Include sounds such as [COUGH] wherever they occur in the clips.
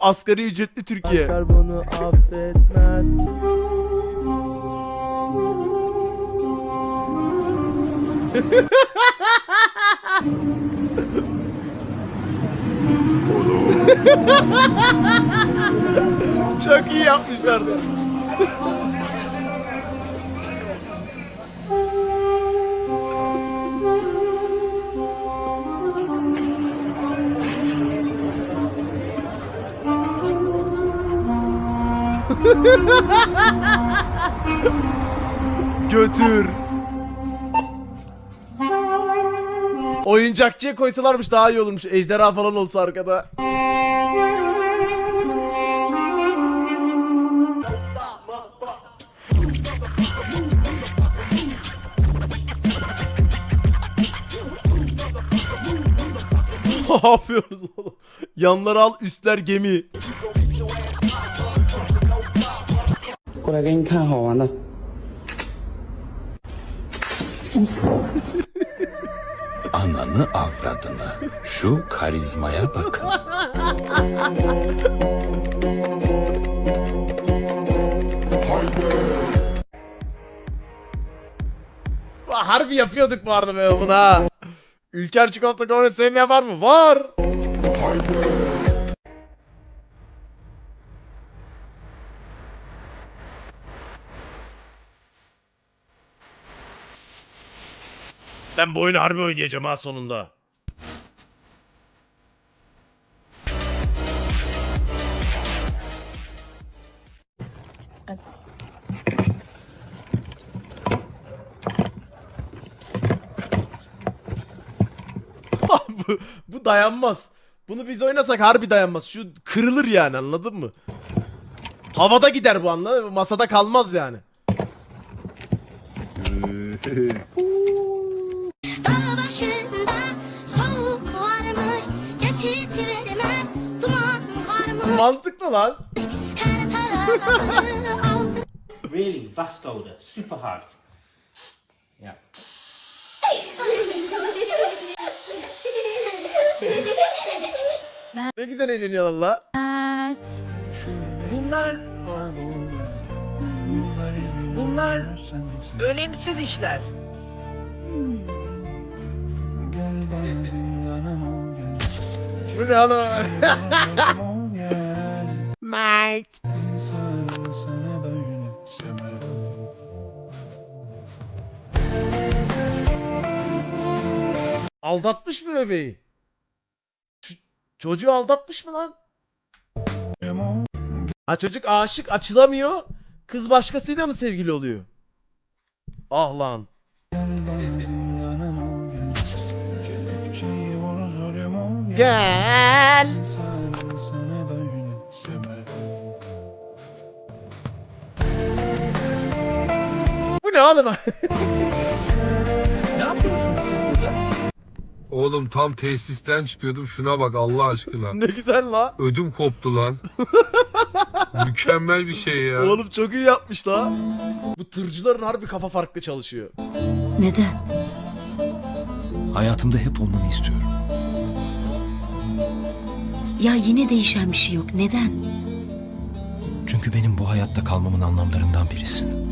Asgari ücretli Türkiye. Aşklar bunu affetmez. [LAUGHS] Çok iyi yapmışlardı. [LAUGHS] Götür. Oyuncakçıya koysalarmış daha iyi olurmuş. Ejderha falan olsa arkada. [LAUGHS] ne yapıyoruz oğlum? Yanları al, üstler gemi. 来给你看好玩的。 Ananı avradını. Şu karizmaya bakın. Aa, Harbi yapıyorduk bu arada be bunu ha. Ülker çikolata kavanoz sevmeyen var mı? Var. Ben bu oyunu harbi oynayacağım ha sonunda. [LAUGHS] bu, bu dayanmaz. Bunu biz oynasak harbi dayanmaz. Şu kırılır yani anladın mı? Havada gider bu anladın mı? Masada kalmaz yani. [LAUGHS] Mantıklı lan. [LAUGHS] Really vast odor, super hard. Yeah. Ne güzel eğleniyorlar la. Bunlar Bunlar önemsiz işler. Bu ne oğlum? [LAUGHS] Mert. Aldatmış mı bebeği? Ç- çocuğu aldatmış mı lan? Ha çocuk aşık açılamıyor. Kız başkasıyla mı sevgili oluyor? Ah lan. Gel. Ne oğlum? Ne yapıyorsunuz siz burada? Oğlum tam tesisten çıkıyordum şuna bak Allah aşkına. ne güzel la. Ödüm koptu lan. [LAUGHS] Mükemmel bir şey ya. Oğlum çok iyi yapmış la. Bu tırcıların harbi kafa farklı çalışıyor. Neden? Hayatımda hep olmanı istiyorum. Ya yine değişen bir şey yok. Neden? Çünkü benim bu hayatta kalmamın anlamlarından birisin.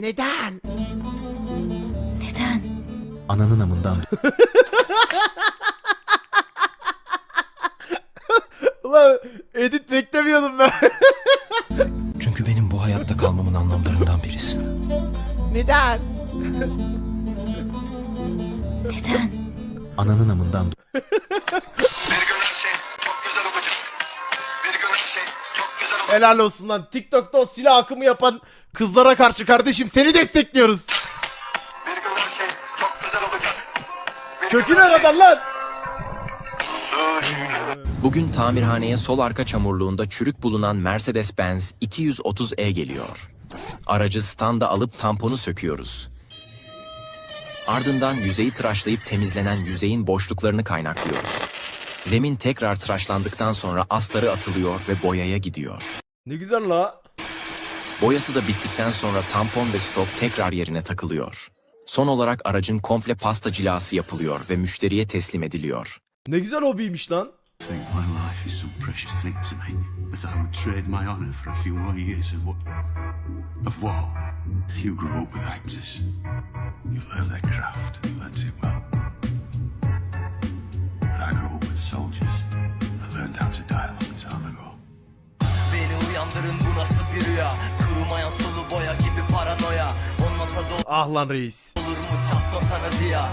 Neden? Neden? Ananın amından [LAUGHS] Ulan edit beklemiyordum ben. [LAUGHS] Çünkü benim bu hayatta kalmamın anlamlarından birisin. Neden? Neden? Ananın amından [LAUGHS] Helal olsun lan. TikTok'ta o silah akımı yapan kızlara karşı kardeşim seni destekliyoruz. Köküne kadar lan. Bugün tamirhaneye sol arka çamurluğunda çürük bulunan Mercedes-Benz 230E geliyor. Aracı standa alıp tamponu söküyoruz. Ardından yüzeyi tıraşlayıp temizlenen yüzeyin boşluklarını kaynaklıyoruz. Zemin tekrar tıraşlandıktan sonra astarı atılıyor ve boyaya gidiyor. Ne güzel la. Boyası da bittikten sonra tampon ve stop tekrar yerine takılıyor. Son olarak aracın komple pasta cilası yapılıyor ve müşteriye teslim ediliyor. Ne güzel hobiymiş lan. You grew up with actors. You learned their craft. You learnt it well. But I grew up with soldiers. I learned how to long time ago. Uyandırın bu nasıl bir rüya? Kurumayan sulu boya gibi paranoya. Olmasa da Ah lan reis. olurmuş atmasanız ya